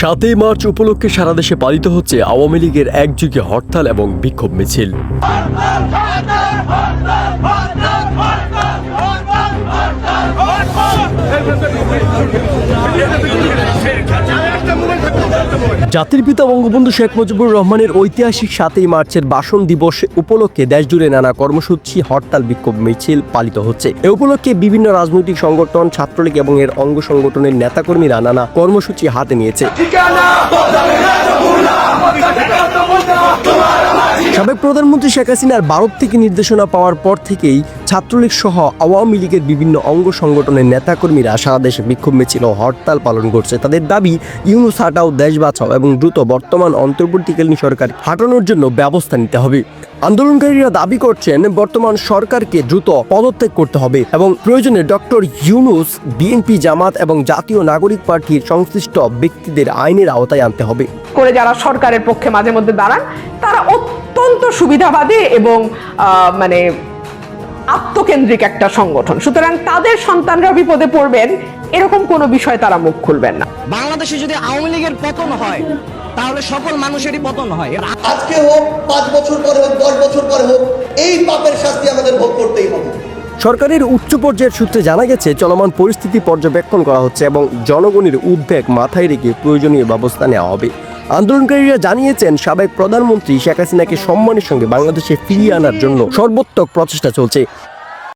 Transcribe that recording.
সাতই মার্চ উপলক্ষে সারা দেশে পালিত হচ্ছে আওয়ামী লীগের একযুগে হরতাল এবং বিক্ষোভ মিছিল জাতির পিতা বঙ্গবন্ধু শেখ মুজিবুর রহমানের ঐতিহাসিক সাতই মার্চের বাসন দিবস উপলক্ষে দেশজুড়ে নানা কর্মসূচি, হরতাল, বিক্ষোভ, মিছিল পালিত হচ্ছে। এ উপলক্ষে বিভিন্ন রাজনৈতিক সংগঠন, ছাত্রলীগ এবং এর অঙ্গ সংগঠনের নেতাকর্মীরা নানা কর্মসূচি হাতে নিয়েছে। সাবেক প্রধানমন্ত্রী শেখ হাসিনার ভারত থেকে নির্দেশনা পাওয়ার পর থেকেই ছাত্রলীগ সহ আওয়ামী লীগের বিভিন্ন অঙ্গ সংগঠনের নেতাকর্মীরা সারা দেশে বিক্ষোভ মিছিল হরতাল পালন করছে। তাদের দাবি, ইউনুস হাটাও দেশ বাঁচাও এবং দ্রুত বর্তমান অন্তর্বর্তীকালীন সরকার হাঁটানোর জন্য ব্যবস্থা নিতে হবে। আন্দোলনকারীরা দাবি করছেন, বর্তমান সরকারকে দ্রুত পদত্যাগ করতে হবে এবং প্রয়োজনে ডক্টর ইউনুস, বিএনপি জামাত এবং জাতীয় নাগরিক পার্টির সংশ্লিষ্ট ব্যক্তিদের আইনের আওতায় আনতে হবে। করে যারা সরকারের পক্ষে মাঝে মধ্যে দাঁড়ান, তারা অত্যন্ত সুবিধাবাদী এবং মানে আত্মকেন্দ্রিক একটা সংগঠন। সুতরাং তাদের সন্তানরা বিপদে পড়বেন এরকম কোনো বিষয় তারা মুখ খুলবেন না। বাংলাদেশে যদি আওয়ামী লীগের পতন হয় তাহলে সকল মানুষেরই পতন হয়। আজকে হোক পাঁচ বছর পরে হোক দশ বছর পরে হোক এই পাপের শাস্তি আমাদের ভোগ করতেই হবে। সরকারের উচ্চ পর্যায়ের সূত্রে জানা গেছে চলমান পরিস্থিতি পর্যবেক্ষণ করা হচ্ছে এবং জনগণের উদ্বেগ মাথায় রেখে প্রয়োজনীয় ব্যবস্থা নেওয়া হবে। আন্দোলনকারীরা জানিয়েছেন, সাবেক প্রধানমন্ত্রী শেখ হাসিনাকে সম্মানের সঙ্গে বাংলাদেশে ফিরিয়ে আনার জন্য সর্বোত্তক প্রচেষ্টা চলছে।